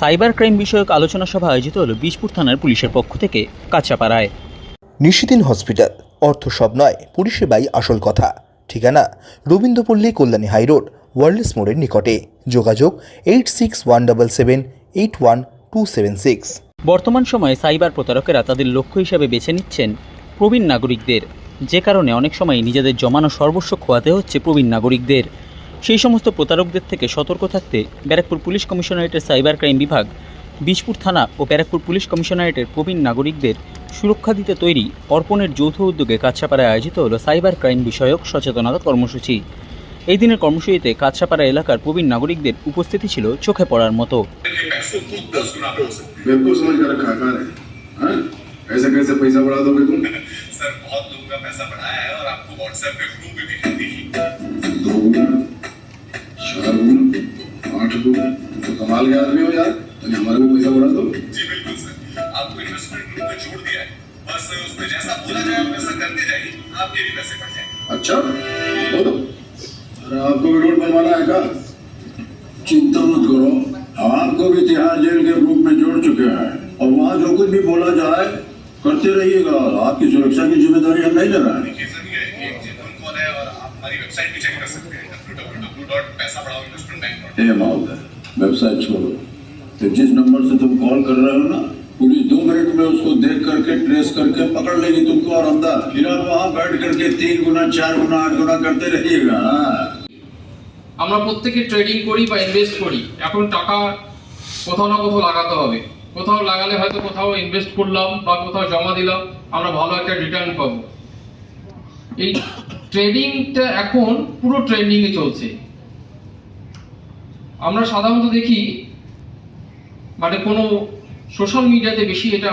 Cyber crime বিষয়ক আলোচনা সভা আয়োজিত হল বিশপুর থানার পুলিশের পক্ষ থেকে কাঁচাপাড়ায়। নিশিদিন হসপিটাল অর্থ সব নয় পরিষেবাই আসল কথা। ঠিকানা রবীন্দ্রপল্লী কল্যাণী হাইরোড ওয়ার্ল্ডস মোড়ের নিকটে। যোগাযোগ eight six one double seven eight one two seven six. বর্তমান সময়ে সাইবার প্রতারকেরা তাদের লক্ষ্য হিসাবে বেছে নিচ্ছেন প্রবীণ নাগরিকদের। যে কারণে অনেক সময় নিজেদের জমানো সর্বস্ব খোয়াতে হচ্ছে প্রবীণ নাগরিকদের। সেই সমস্ত প্রতারকদের থেকে সতর্ক থাকতে ব্যারাকপুর পুলিশ কমিশনারেটের সাইবার ক্রাইম বিভাগ বিশপুর থানা ও ব্যারাকপুর পুলিশ কমিশনারেটের প্রবীণ নাগরিকদের সুরক্ষা দিতে তৈরি অর্পণের যৌথ উদ্যোগে কাছাপাড়ায় আয়োজিত হলো সাইবার ক্রাইম বিষয়ক সচেতনতা কর্মসূচি এই দিনের কর্মসূচিতে কাছাপাড়া এলাকার প্রবীণ নাগরিকদের উপস্থিতি ছিল চোখে পড়ার মতো पैसों को दस गुना हो सकते बेवकूफ समझ कर रखा है कहाँ है हाँ? ऐसे कैसे पैसा बढ़ा दोगे तुम हैं सर बहुत लोगों का पैसा बढ़ाया है और आपको व्हाट्सएप पे तो कमाल के आदमी हो यार। यानी हमारा भी पैसा बढ़ा दो। जी बिल्कुल सर। आपको इन्वेस्टमेंट ग्रुप में जोड़ दिया है। बस उसमें जैसा बोला जाए वैसा करते जाइए। आपके भी पैसे बढ़ जाएँगे। अच्छा बोलो। अरे आपको भी रोड बनवाना है क्या? चिंता मत करो। आपको भी तिहाड़ जेल के ग्रुप में जोड़ चुके हैं। और वहाँ जो कुछ भी बोला जाए करते रहिएगा। आपकी सुरक्षा की ज़िम्मेदारी हम नहीं ले रहे हैं। देखिए सर ये एक जेन्युइन कॉल है और आप हमारी वेबसाइट भी चेक कर सकते हैं www.paisa हे महोदय वेबसाइट छोड़ो तो जिस नंबर से तुम कॉल कर रहे हो ना पुलिस दो मिनट में उसको देख करके ट्रेस करके पकड़ लेगी तुमको और अंदर फिर आप वहाँ बैठ करके तीन गुना चार गुना आठ गुना करते रहिएगा हाँ? আমরা প্রত্যেকে ট্রেডিং করি বা ইনভেস্ট করি এখন টাকা কোথাও না কোথাও লাগাতে হবে কোথাও লাগালে হয়তো কোথাও ইনভেস্ট করলাম বা কোথাও জমা দিলাম আমরা ভালো একটা রিটার্ন পাবো এই ট্রেডিংটা এখন পুরো ট্রেন্ডিং এ চলছে। আমরা সাধারণত দেখি মানে কোনো সোশ্যাল মিডিয়াতে বেশি এটা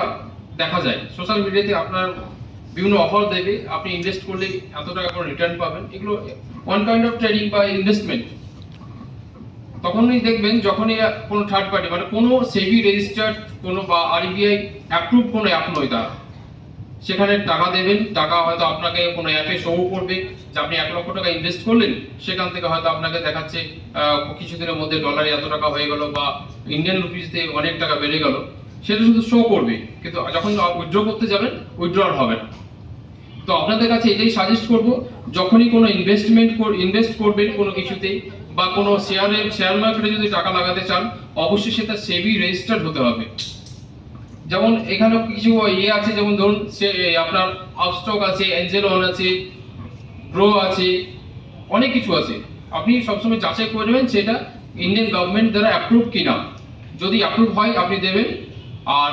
দেখা যায়। সোশ্যাল মিডিয়াতে আপনার বিভিন্ন অফার দেবে, আপনি ইনভেস্ট করলে এত টাকা করে রিটার্ন পাবেন। এগুলো ওয়ান কাইন্ড অফ ট্রেডিং বা ইনভেস্টমেন্ট তখনই দেখবেন যখনই কোনো থার্ড পার্টি মানে কোনো সেবি রেজিস্টার্ড কোনো বা আরবিআই অ্যাপ্রুভ কোনো অ্যাপ নয় তার। সেখানে টাকা দেবেন, টাকা হয়তো আপনাকে কোনো অ্যাপে শো করবে যে আপনি এক লক্ষ টাকা ইনভেস্ট করলেন, সেখান থেকে হয়তো আপনাকে দেখাচ্ছে কিছুদিনের মধ্যে ডলারে এত টাকা হয়ে গেল বা ইন্ডিয়ান রুপিসতে অনেক টাকা বেড়ে গেল, সেটা শুধু শো করবে। কিন্তু যখন উইথড্র করতে যাবেন উইথড্র হবে না। তো আপনাদের কাছে এটাই সাজেস্ট করব, যখনই কোনো ইনভেস্টমেন্ট ইনভেস্ট করবেন কোনো কিছুতে বা কোনো শেয়ারে শেয়ার মার্কেটে যদি টাকা লাগাতে চান, অবশ্যই সেটা সেবি রেজিস্টার্ড হতে হবে। যেমন এখানে কিছু ইয়ে আছে, যেমন ধরুন সে আপনার আপস্টক আছে এঞ্জেল ওয়ান আছে গ্রো আছে, অনেক কিছু আছে। আপনি সবসময় যাচাই করে নেবেন সেটা ইন্ডিয়ান গভর্নমেন্ট দ্বারা অ্যাপ্রুভ কিনা। যদি অ্যাপ্রুভ হয়, আপনি দেবেন। আর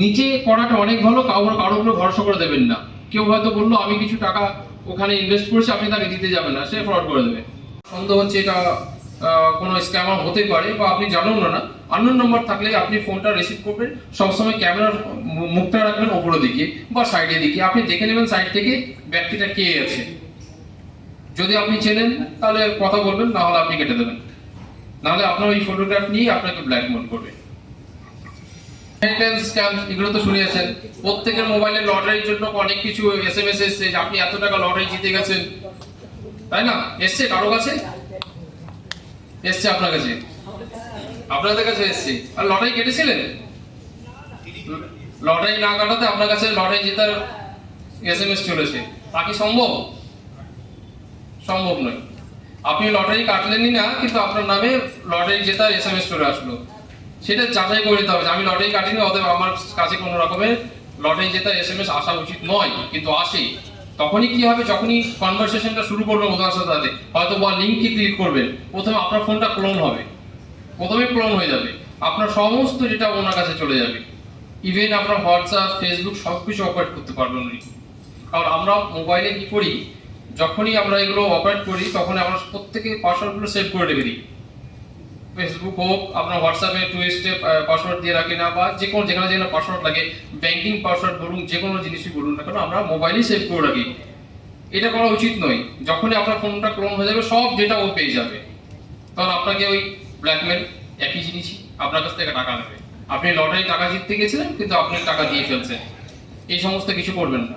নিচে করাটা অনেক ভালো কারোর কারোর উপরে ভরসা করে দেবেন না। কেউ হয়তো বলল, আমি কিছু টাকা ওখানে ইনভেস্ট করেছি, আপনি তাকে দিতে যাবেন না। সে ফ্রড করে দেবে। সন্দেহ হচ্ছে এটা কোনো স্ক্যামার হতে পারে বা আপনি জানুন না। আননোন নাম্বার থাকলে আপনি ফোনটা রিসিভ করবেন। সবসময় ক্যামেরার মুখটা রাখবেন ওপরের দিকে বা সাইডের দিকে। আপনি দেখে নেবেন সাইড থেকে ব্যক্তিটা কে আছে। যদি আপনি চেনেন, তাহলে কথা বলবেন, না হলে আপনি কেটে দেবেন। নাহলে আপনার ওই ফটোগ্রাফ নিয়ে আপনাকে ব্ল্যাকমেল করবে। এগুলো তো শুনিয়েছেন প্রত্যেকের মোবাইলে লটারির জন্য অনেক কিছু এসএমএস এসেছে। যে আপনি এত টাকা লটারি জিতে গেছেন। তাই না? এসছে, কারও কাছে? এসছে আপনার কাছে। আপনাদের কাছে এসছে। আর লটারি কেটেছিলেন? লটারি না কাটাতে আপনার কাছে লটারি জেতার এসএমএস চলেছে। তা কি সম্ভব? সম্ভব নয়। আপনি লটারি কাটলেনই না, কিন্তু আপনার নামে লটারি জেতার এসএমএস চলে আসলো। সেটা যাচাই করে নিতে হবে। আমি লটারি কাটিনি, অতএব আমার কাছে কোনো রকমের লটারি জেতার এসএমএস আসা উচিত নয়, কিন্তু আসে। তখনই কি হবে? যখনই কনভারসেশনটা শুরু করবেন ওনার সাথে হয়তো বা লিঙ্কে ক্লিক করবেন প্রথমে আপনার ফোনটা ক্লোন হবে। প্রথমে ক্লোন হয়ে যাবে। আপনার সমস্ত ডেটা ওনার কাছে চলে যাবে। ইভেন আপনার হোয়াটসঅ্যাপ ফেসবুক সব কিছু অপারেট করতে পারবেন উনি। কারণ আমরা মোবাইলে কি করি? যখনই আমরা এগুলো অপারেট করি তখন আমরা প্রত্যেকে পাসওয়ার্ডগুলো সেভ করে রেখে দিই। ফেসবুক হোক, আপনার হোয়াটসঅ্যাপে টু স্টেপ পাসওয়ার্ড দিয়ে রাখি না, বা যে কোনো যেখানে যেখানে পাসওয়ার্ড লাগে ব্যাংকিং পাসওয়ার্ড বলুন, যে কোনো জিনিসই বলুন না কেন, আমরা মোবাইলেই সেভ করে রাখি। এটা করা উচিত নয়। যখনই আপনার ফোনটা ক্লোন হয়ে যাবে, সব ডেটা ও পেয়ে যাবে। তখন আপনাকে ওই ব্ল্যাকমেল একই জিনিসই আপনার কাছ থেকে টাকা নেবে। আপনি লটারি টাকা জিততে গেছিলেন, কিন্তু আপনি টাকা দিয়ে ফেলছেন। এই সমস্ত কিছু করবেন না।